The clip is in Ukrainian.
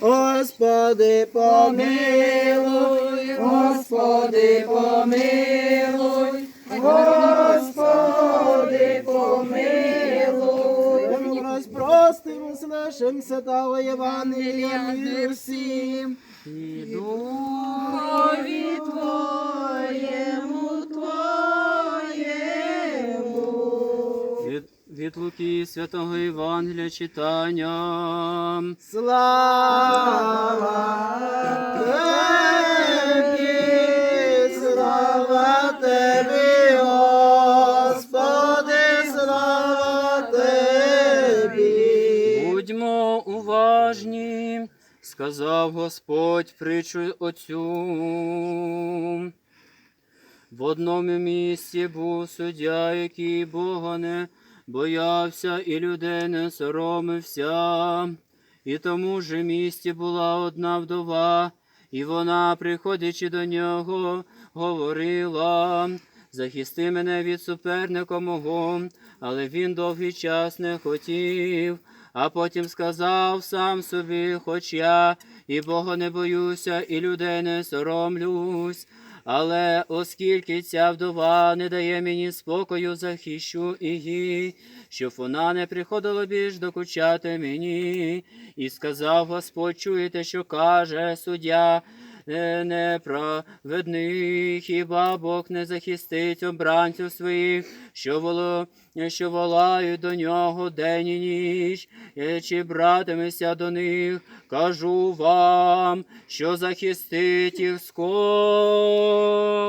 Господи, помилуй, Господи, помилуй, Господи, помилуй. Розпростимось нашим святого Євангелія всім. Від, Луки Святого Євангелія читання. Слава слава Тобі, Господи, слава Тобі. Будьмо уважні, сказав Господь притчу оцю. В одному місці був суддя, який Бога не боявся і людей не соромився. І тому же місті була одна вдова, і вона, приходячи до нього, говорила. Захисти мене від суперника мого, але він довгий час не хотів. А потім сказав сам собі, хоч я і Бога не боюся, і людей не соромлюсь. Але оскільки ця вдова не дає мені спокою, захищу її, щоб вона не приходила більш докучати мені. І сказав Господь, чуєте, що каже суддя, неправедний, хіба Бог не захистить обранців своїх, що воло, що волають до нього день і ніч, Е, чи братимеся до них, кажу вам, що захистить їх скоро.